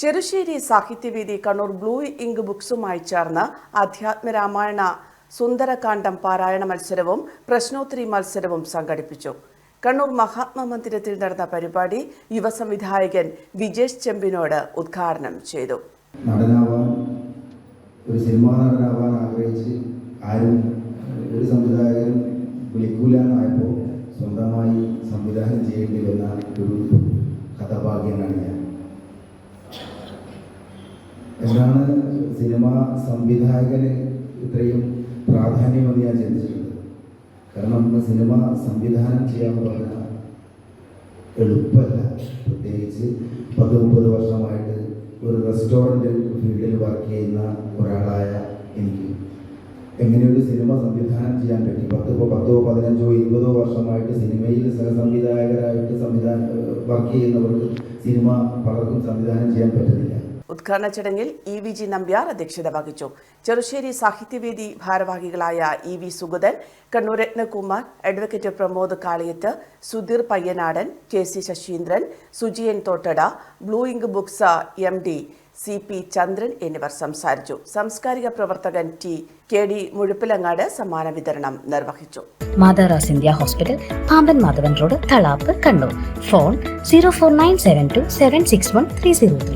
ചെറുശ്ശേരി സാഹിത്യവേദി Kannur blue ink ബുക്സുമായി ചേർന്ന് അധ്യാത്മരാമായണ സുന്ദരകാന്ഡം പാരായണ മത്സരവും പ്രശ്നോത്തരി മത്സരവും സംഘടിപ്പിച്ചു. കണ്ണൂർ മഹാത്മാ മന്ദിരത്തിൽ നടന്ന പരിപാടി യുവസംവിധായകൻ വിജേഷ് ചെമ്പിനോട് ഉദ്ഘാടനം ചെയ്തു. നടനാവാൻ ഒരു സിനിമാ നടനാവാൻ ആഗ്രഹിച്ച് ആരും എന്താണ് സിനിമ സംവിധായകന് ഇത്രയും പ്രാധാന്യമെന്ന് ഞാൻ ചിന്തിച്ചിട്ടുണ്ട് കാരണം നമ്മൾ സിനിമ സംവിധാനം ചെയ്യാൻ പറഞ്ഞാൽ എളുപ്പമല്ല. പ്രത്യേകിച്ച് പത്ത് മുപ്പത് വർഷമായിട്ട് ഒരു റെസ്റ്റോറന്റ് ഫീൽഡിൽ വർക്ക് ചെയ്യുന്ന ഒരാളായ എനിക്ക്. എങ്ങനെ ഒരു സിനിമ സംവിധാനം ചെയ്യാൻ പറ്റി? പത്ത് പോ- പത്തോ പതിനഞ്ചോ ഇരുപതോ വർഷമായിട്ട് സിനിമയിൽ സഹസംവിധായകരായിട്ട് സംവിധാനം വർക്ക് ചെയ്യുന്നവർക്ക് സിനിമ പലർക്കും സംവിധാനം ചെയ്യാൻ പറ്റുന്നില്ല. ഉദ്ഘാടന ചടങ്ങിൽ ഇ വി ജി നമ്പ്യാർ അധ്യക്ഷത വഹിച്ചു. ചെറുശ്ശേരി സാഹിത്യവേദി ഭാരവാഹികളായ E V Sugathan Kannur Rathnakumar advocate Pramod Kaliyath Sudheer Payyanadan K C Sasheendran Sujiyan Thottada blue ink books M D C P Chandran എന്നിവർ സംസാരിച്ചു. സാംസ്കാരിക പ്രവർത്തകൻ ടി കെ ഡി മുഴുപ്പിലങ്ങാട് സമ്മാന വിതരണം നിർവഹിച്ചു. Matharas India hospital Pamban Madhavan road Thalap Kannur phone zero four nine seven two seven six one three zero three